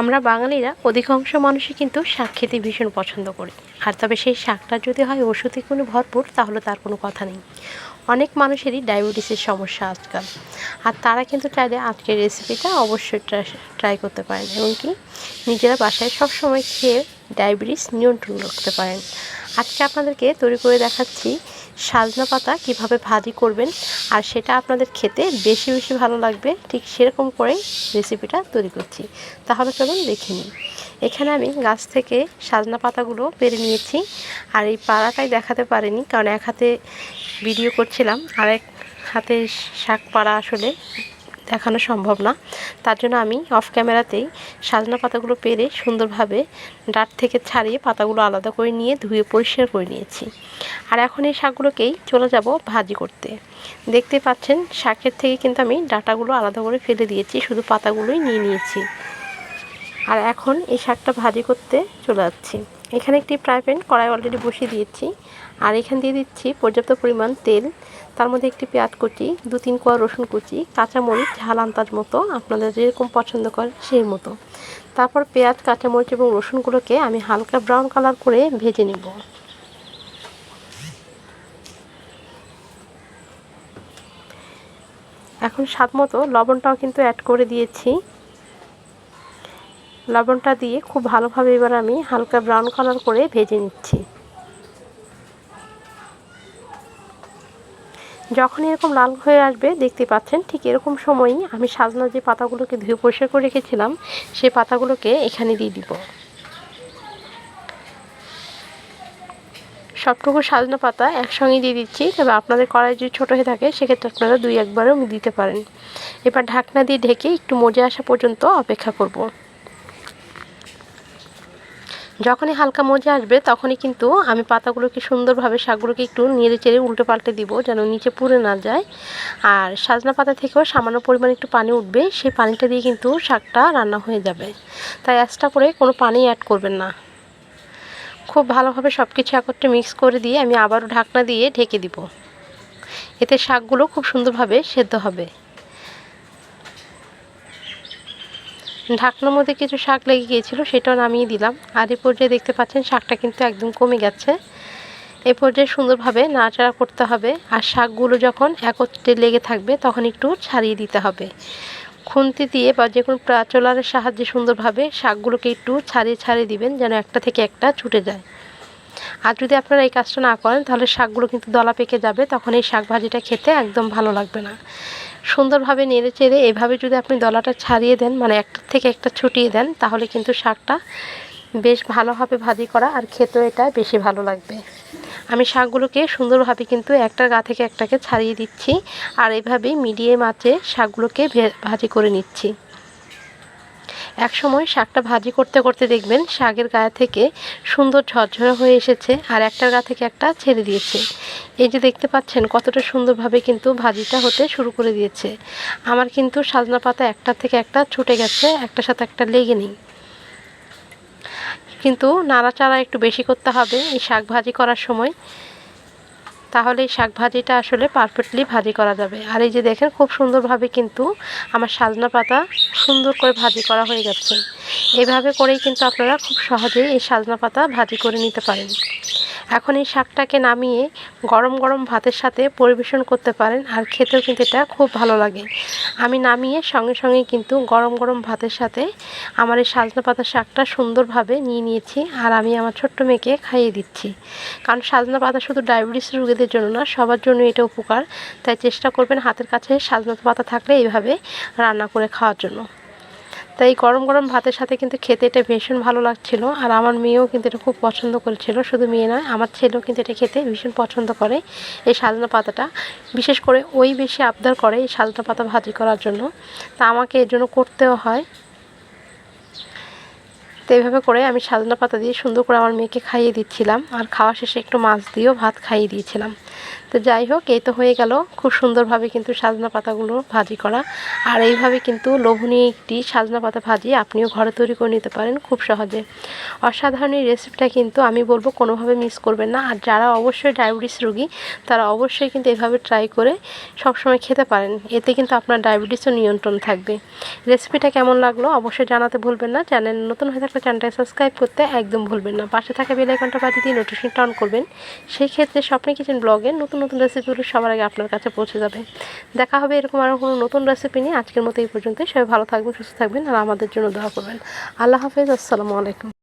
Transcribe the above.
আমরা বাঙালিরা অধিকাংশ মানুষই কিন্তু শাক খেতে ভীষণ পছন্দ করি। আর তবে সেই শাকটা যদি হয় ওষুধে কোনো ভরপুর, তাহলে তার কোনো কথা নেই। অনেক মানুষেরই ডায়াবেটিসের সমস্যা আজকাল। আর তারা কিন্তু চাইলে আজকের রেসিপিটা অবশ্যই ট্রাই করতে পারেন। এবং কি নিজেরা বাসায় সবসময় খেয়ে ডায়াবেটিস নিয়ন্ত্রণ রাখতে পারেন। আজকে আপনাদেরকে তৈরি করে দেখাচ্ছি সাজনা পাতা কীভাবে ভাজি করবেন আর সেটা আপনাদের খেতে বেশি বেশি ভালো লাগবে, ঠিক সেরকম করেই রেসিপিটা তৈরি করছি। তাহলে চলুন দেখে নিই। এখানে আমি গাছ থেকে সাজনা পাতাগুলো পেরে নিয়েছি আর এই পাড়াটাই দেখাতে পারিনি কারণ এক হাতে ভিডিও করছিলাম আর এক হাতে শাক পাড়া আসলে দেখানো সম্ভব না। তার জন্য আমি অফ ক্যামেরাতেই সাজনা পাতাগুলো পেরে সুন্দরভাবে ডাট থেকে ছাড়িয়ে পাতাগুলো আলাদা করে নিয়ে ধুয়ে পরিষ্কার করে নিয়েছি। আর এখন এই শাকগুলোকেই চলে যাব ভাজি করতে। দেখতে পাচ্ছেন, শাকের থেকে কিন্তু আমি ডাটাগুলো আলাদা করে ফেলে দিয়েছি, শুধু পাতাগুলোই নিয়ে নিয়েছি। আর এখন এই শাকটা ভাজি করতে চলে যাচ্ছি। এখানে একটি ফ্রাই প্যান কড়াই অলরেডি বসিয়ে দিয়েছি। আর এখানে দিয়ে দিচ্ছি পর্যাপ্ত পরিমাণ তেল। তার মধ্যে একটি পেঁয়াজ কুচি, দু তিন কোয়া রসুন কুচি, কাঁচামরিচ ঝাল আন্দাজ মতো আপনাদের যেরকম পছন্দ করেন সেই মতো। তারপর পেঁয়াজ, কাঁচামরিচ এবং রসুনগুলোকে আমি হালকা ব্রাউন কালার করে ভেজে নেব। এখন স্বাদ মতো লবণটাও কিন্তু অ্যাড করে দিয়েছি। লবণটা দিয়ে খুব ভালোভাবে এবার আমি হালকা ব্রাউন কালার করে ভেজে নিচ্ছি। যখন এরকম লাল হয়ে আসবে, দেখতে পাচ্ছেন, ঠিক এরকম সময়ই আমি সাজনা যে পাতাগুলোকে ধুয়ে পরিষ্কার করে রেখেছিলাম সেই পাতাগুলোকে এখানে দিয়ে দিব। সবটুকু সাজনা পাতা একসঙ্গে দিয়ে দিচ্ছি। তবে আপনাদের কড়াই যদি ছোটো হয়ে থাকে, সেক্ষেত্রে আপনারা দুই একবারও দিতে পারেন। এবার ঢাকনা দিয়ে ঢেকে একটু মজে আসা পর্যন্ত অপেক্ষা করব। যখনই হালকা মজে আসবে, তখনই কিন্তু আমি পাতাগুলোকে সুন্দরভাবে শাকগুলোকে একটু নেড়ে চেড়ে উল্টে পাল্টে দিব, যেন নিচে পুড়ে না যায়। আর সাজনা পাতা থেকেও সামান্য পরিমাণে একটু পানি উঠবে, সেই পানিটা দিয়ে কিন্তু শাকটা রান্না হয়ে যাবে। তাই এক্সট্রা করে কোনো পানি অ্যাড করবেন না। খুব ভালোভাবে সব কিছু একত্রে মিক্স করে দিয়ে আমি আবারও ঢাকনা দিয়ে ঢেকে দিব। এতে শাকগুলো খুব সুন্দরভাবে সেদ্ধ হবে। ঢাকনার মধ্যে কিছু শাক লেগে গিয়েছিল, সেটাও নামিয়ে দিলাম। আর এই পর্যায়ে দেখতে পাচ্ছেন শাকটা কিন্তু একদম কমে গেছে। এ পর্যায়ে সুন্দরভাবে নাড়াচাড়া করতে হবে, আর শাকগুলো যখন একত্রে লেগে থাকবে তখন একটু ছাড়িয়ে দিতে হবে। খুন্তি দিয়ে বা যে কোনো প্রাচলারের সাহায্যে সুন্দরভাবে শাকগুলোকে একটু ছাড়িয়ে ছাড়িয়ে দিবেন, যেন একটা থেকে একটা ছুটে যায়। আর যদি আপনারা এই কাজটা না করেন, তাহলে শাকগুলো কিন্তু দলা পেকে যাবে, তখন এই শাক ভাজিটা খেতে একদম ভালো লাগবে না। সুন্দরভাবে নেড়ে চেড়ে এভাবে যদি আপনি দলাটা ছাড়িয়ে দেন মানে একটা থেকে একটা ছুটিয়ে দেন, তাহলে কিন্তু শাকটা বেশ ভালোভাবে ভাজি করা আর খেতেও এটা বেশি ভালো লাগবে। আমি শাকগুলোকে সুন্দরভাবে কিন্তু একটার গা থেকে একটাকে ছাড়িয়ে দিচ্ছি আর এভাবেই মিডিয়াম আঁচে শাকগুলোকে ভাজি করে নিচ্ছি। এক সময় শাকটা ভাজি করতে করতে দেখবেন শাকের গায়ে থেকে সুন্দর ঝরঝরে হয়ে এসেছে আর একটার গা থেকে একটা ছেড়ে দিয়েছে। এই যে দেখতে পাচ্ছেন কতটা সুন্দরভাবে কিন্তু ভাজিটা হতে শুরু করে দিয়েছে। আমার কিন্তু সাজনা পাতা একটা থেকে একটা ছুটে গেছে, একটার সাথে একটা লেগে নেই। কিন্তু নাড়াচাড়া একটু বেশি করতে হবে এই শাক ভাজি করার সময়। তাহলে এই শাক ভাজিটা আসলে পারফেক্টলি ভাজি করা যাবে। আর এই যে দেখেন, খুব সুন্দরভাবে কিন্তু আমার সাজনা পাতা সুন্দর করে ভাজি করা হয়ে গেছে। এভাবে করেই কিন্তু আপনারা খুব সহজেই এই সাজনা পাতা ভাজি করে নিতে পারেন। এখন এই শাকটাকে নামিয়ে গরম গরম ভাতের সাথে পরিবেশন করতে পারেন, আর খেতেও কিন্তু এটা খুব ভালো লাগে। আমি নামিয়ে সঙ্গে সঙ্গে কিন্তু গরম গরম ভাতের সাথে আমার এই সাজনা পাতার শাকটা সুন্দরভাবে নিয়ে নিয়েছি আর আমি আমার ছোট্ট মেয়েকে খাইয়ে দিচ্ছি। কারণ সাজনা পাতা শুধু ডায়াবেটিস রোগীদের জন্য না, সবার জন্য এটা উপকার। তাই চেষ্টা করবেন হাতের কাছে সাজনা পাতা থাকলে এইভাবে রান্না করে খাওয়ার জন্য। তাই গরম গরম ভাতের সাথে কিন্তু খেতে এটা ভীষণ ভালো লাগছিল। আর আমার মেয়েও কিন্তু এটা খুব পছন্দ করেছিল, শুধু মেয়ে নয়, আমার ছেলেও কিন্তু এটা খেতে ভীষণ পছন্দ করে এই সাজনা পাতাটা। বিশেষ করে ওই বেশি আবদার করে এই সাজনা পাতা ভাজি করার জন্য। তা আমাকে এর জন্য করতেও হয়। তো এইভাবে করে আমি সাজনা পাতা দিয়ে সুন্দর করে আমার মেয়েকে খাইয়ে দিচ্ছিলাম। আর খাওয়া শেষে একটু মাছ দিয়েও ভাত খাইয়ে দিয়েছিলাম। তো যাই হোক, এই তো হয়ে গেল। খুব সুন্দরভাবে কিন্তু সাজনা পাতাগুলো ভাজি করা। আর এইভাবে কিন্তু লোভনীয় একটি সাজনা পাতা ভাজি আপনিও ঘরে তৈরি করে নিতে পারেন খুব সহজে। অসাধারণ এই রেসিপিটা কিন্তু আমি বলব কোনোভাবে মিস করবেন না। আর যারা অবশ্যই ডায়াবেটিস রোগী, তারা অবশ্যই কিন্তু এভাবে ট্রাই করে সবসময় খেতে পারেন। এতে কিন্তু আপনার ডায়াবেটিসও নিয়ন্ত্রণ থাকবে। রেসিপিটা কেমন লাগল অবশ্যই জানাতে ভুলবেন না। চ্যানেল নতুন হয়ে থাকলে চ্যানেলটা সাবস্ক্রাইব করতে একদম ভুলবেন না। পাশে থাকা বেল আইকনটা বাজিয়ে দিয়ে নোটিফিকেশনটা অন করবেন। সেই ক্ষেত্রে স্বপ্নে কিচেন ব্লগে নতুন নতুন রেসিপিগুলো সবার আগে আপনার কাছে পৌঁছে যাবে। দেখা হবে এরকম আরও কোনো নতুন রেসিপি নিয়ে। আজকের মতো এই পর্যন্তই। সবাই ভালো থাকবেন, সুস্থ থাকবেন আর আমাদের জন্য দোয়া করবেন। আল্লাহ হাফেজ, আসসালামু আলাইকুম।